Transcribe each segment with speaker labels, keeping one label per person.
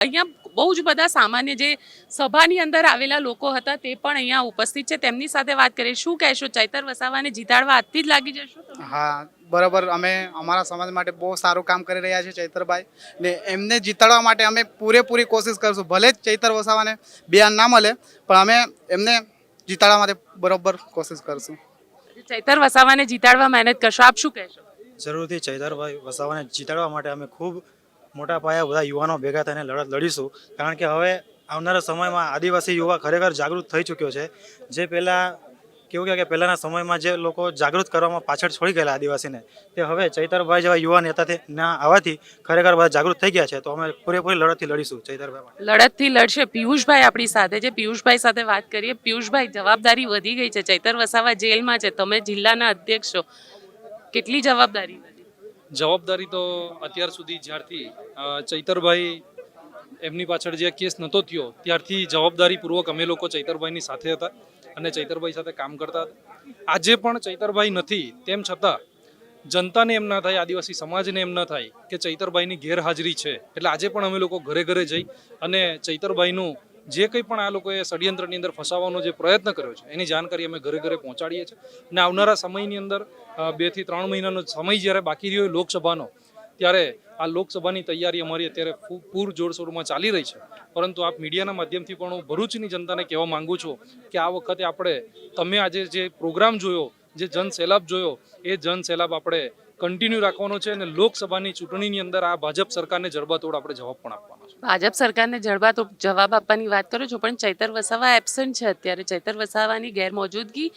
Speaker 1: અહીંયા બહુ જ બધા સામાન્ય જે સભાની અંદર આવેલા લોકો હતા તે પણ અહીંયા ઉપસ્થિત છે. તેમની સાથે વાત કરીએ. શું કહેશો? ચૈતર વસાવાને જીતાડવા આજથી જ લાગી જશો
Speaker 2: હા બરાબર. અમે અમારા સમાજ માટે બહુ સારું કામ કરી રહ્યા છે ચૈતરભાઈ. ને એમને જીતાડવા માટે અમે પૂરેપૂરી કોશિશ કરીશું. ભલે જ ચૈતર વસાવાને બિયાન ના મળે પણ અમે એમને જીતાડવા માટે બરોબર કોશિશ કરશું.
Speaker 1: ચૈતર વસાવાને જીતાડવા મહેનત કરશો. આપ શું કહેશો?
Speaker 3: જરૂરથી ચૈતરભાઈ વસાવાને જીતાડવા માટે અમે ખૂબ મોટા પાયા બધા યુવાનો ભેગા થઈને લડત લડીશું. કારણ કે હવે આવનારા સમયમાં આદિવાસી યુવા ખરેખર જાગૃત થઈ ચૂક્યો છે. જે પહેલાં કેવું કે કે પહેલાંના સમયમાં જે લોકો જાગૃત કરવામાં પાછળ છોડી ગયેલા આદિવાસીને, તે હવે ચૈતરભાઈ જેવા યુવા નેતાથી ના આવવાથી ખરેખર બધા જાગૃત થઈ ગયા છે. તો અમે પૂરેપૂરી લડતથી લડીશું ચૈતરભાઈ
Speaker 1: લડતથી લડશે પિયુષભાઈ આપણી સાથે છે. પિયુષભાઈ સાથે વાત કરીએ. પિયુષભાઈ, જવાબદારી વધી ગઈ છે. ચૈતર વસાવા જેલમાં છે. તમે જિલ્લાના અધ્યક્ષ છો. કેટલી જવાબદારી
Speaker 4: જવાબદારી તો અત્યાર સુધી જ્યારથી ચૈતરભાઈ એમની પાછળ જે કેસ નહોતો થયો, ત્યારથી જવાબદારીપૂર્વક અમે લોકો ચૈતરભાઈની સાથે હતા અને ચૈતરભાઈ સાથે કામ કરતા હતા. આજે પણ ચૈતરભાઈ નથી, તેમ છતાં જનતાને એમ ના થાય, આદિવાસી સમાજને એમ ના થાય કે ચૈતરભાઈની ગેરહાજરી છે. એટલે આજે પણ અમે લોકો ઘરે ઘરે જઈ અને ચૈતરભાઈનું જે કંઈ પણ આ લોકોએ ષડયંત્રની અંદર ફસાવવાનો જે પ્રયત્ન કર્યો છે, એની જાણકારી અમે ઘરે ઘરે પહોંચાડીએ છીએ. અને આવનારા સમયની અંદર બેથી ત્રણ મહિનાનો સમય જ્યારે બાકી રહ્યો હોય લોકસભાનો, ત્યારે આ લોકસભાની તૈયારી અમારી અત્યારે ખૂબ પૂર જોરશોરમાં ચાલી રહી છે. પરંતુ આપ મીડિયાના માધ્યમથી પણ હું ભરૂચની જનતાને કહેવા માંગુ છું કે આ વખતે આપણે, તમે આજે જે પ્રોગ્રામ જોયો, જે જનસેલાબ જોયો, એ જનસેલાબ આપણે કન્ટિન્યુ રાખવાનો છે અને લોકસભાની ચૂંટણીની અંદર આ ભાજપ સરકારને જડબાતોડ આપણે જવાબ પણ આપવાનો છે.
Speaker 1: ભાજપ સરકારને જડબાતોડ જવાબ આપવાની વાત કરો છો પણ ચૈતર વસાવા એબસન્ટ છે અત્યારે. ચૈતર વસાવાની ગેરમોજૂદગી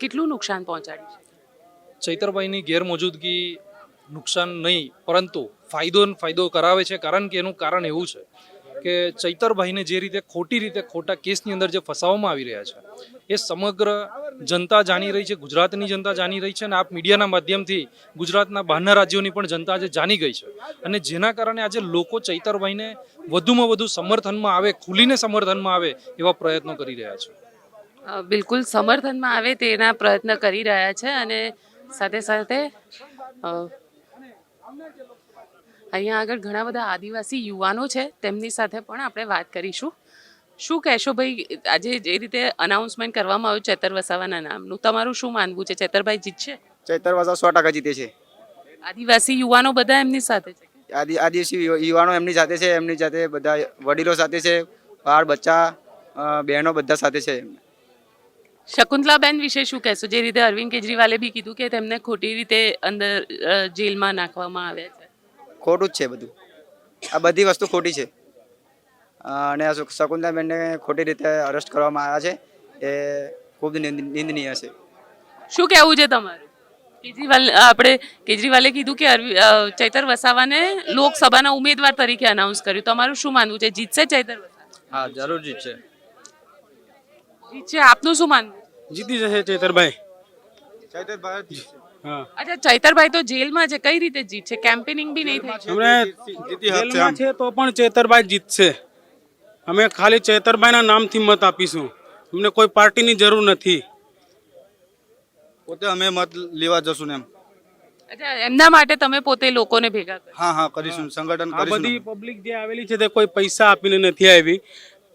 Speaker 1: કેટલું નુકસાન પહોંચાડ્યું છે?
Speaker 4: ચૈતરભાઈની ગેરમોજૂદગી નુકસાન નહીં પરંતુ ફાયદો ફાયદો કરાવે છે કારણ કે એનું કારણ એવું છે કે ચૈતરભાઈને જે રીતે ખોટી રીતે ખોટા કેસની અંદર જે ફસાવવામાં આવી રહ્યા છે, એ સમગ્ર જનતા જાણી રહી છે, ગુજરાતની જનતા જાણી રહી છે અને આપ મીડિયાના માધ્યમથી ગુજરાતના બહારના રાજ્યોની પણ જનતા આજે જાણી ગઈ છે. અને જેના કારણે આજે લોકો ચૈતરભાઈને વધુમાં વધુ સમર્થનમાં આવે, ખુલીને સમર્થનમાં આવે એવા પ્રયત્નો કરી રહ્યા છે.
Speaker 1: બિલકુલ સમર્થનમાં આવે તેના પ્રયત્ન કરી રહ્યા છે અને સાથે સાથે અહીંયા આગળ ઘણા બધા આદિવાસી યુવાનો છે તેમની સાથે પણ આપણે વાત કરીશું. શું કહેશો ભાઈ આજે જે રીતે અનાઉન્સમેન્ટ કરવામાં આવ્યું ચેતર વસાવાના નામનું તમારું શું માનવું છે? ચેતરભાઈ જીતશે?
Speaker 5: ચેતર વસાવા સો ટકા જીતે છે.
Speaker 1: આદિવાસી યુવાનો બધા એમની સાથે છે
Speaker 5: આદિ આદિવાસી યુવાનો એમની સાથે છે એમની સાથે બધા વડીલો સાથે છે બાળ બચ્ચા બહેનો બધા સાથે છે
Speaker 1: શકુંતલાબેન વિશે શું કહેશો? જે રીતે અરવિંદ કેજરીવાલે બી કીધું કે તેમને ખોટી રીતે અંદર જેલમાં નાખવામાં આવ્યા
Speaker 5: ખોટું જ છે બધું. આ બધી વસ્તુ ખોટી છે. અને આ શુ- શકુંતલાબેનને ખોટી રીતે અરેસ્ટ કરવામાં આવ્યા છે. એ ખૂબ નિંદનીય છે.
Speaker 1: શું કહેવું છે તમારું? કેજરીવાલ આપણે કેજરીવાલે કીધું કે ચૈતર વસાવાને લોકસભાના ઉમેદવાર તરીકે અનાઉન્સ કર્યું. તમારું શું માનવું છે? જીતશે ચૈતર વસાવા?
Speaker 6: હા જરૂર જીતશે.
Speaker 1: જીતશે. આપનું શું માનવું
Speaker 7: જીતી જશે ચેતરભાઈ. હા
Speaker 1: અચ્છા ચૈતરભાઈ તો જેલમાં છે. કઈ રીતે જીતશે કેમ્પેનિંગ બી નહીં થઈ
Speaker 7: અમે જેલમાં છે તો પણ ચેતરભાઈ જીતશે. અમે ખાલી ચૈતરભાઈના નામથી મત આપીશું. અમને કોઈ પાર્ટીની જરૂર નથી.
Speaker 6: પોતે અમે મત લેવા જશું ને એમ.
Speaker 1: અચ્છા એમના માટે તમે પોતે લોકોને ભેગા કરો.
Speaker 6: હા હા કરીશું. સંગઠન
Speaker 7: આ બધી પબ્લિક જે આવેલી છે તે કોઈ પૈસા આપીને નથી આવી.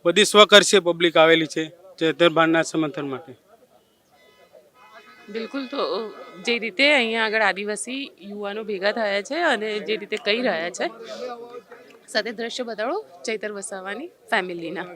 Speaker 7: બધી સ્વકર્ષે પબ્લિક આવેલી છે ચૈતરભાઈના સમર્થન માટે.
Speaker 1: બિલકુલ, તો જે રીતે અહીંયા આગળ આદિવાસી યુવાનો ભેગા થયા છે અને જે રીતે કહી રહ્યા છે, સાથે દ્રશ્ય બતાડો ચૈતર વસાવાની ફેમિલીના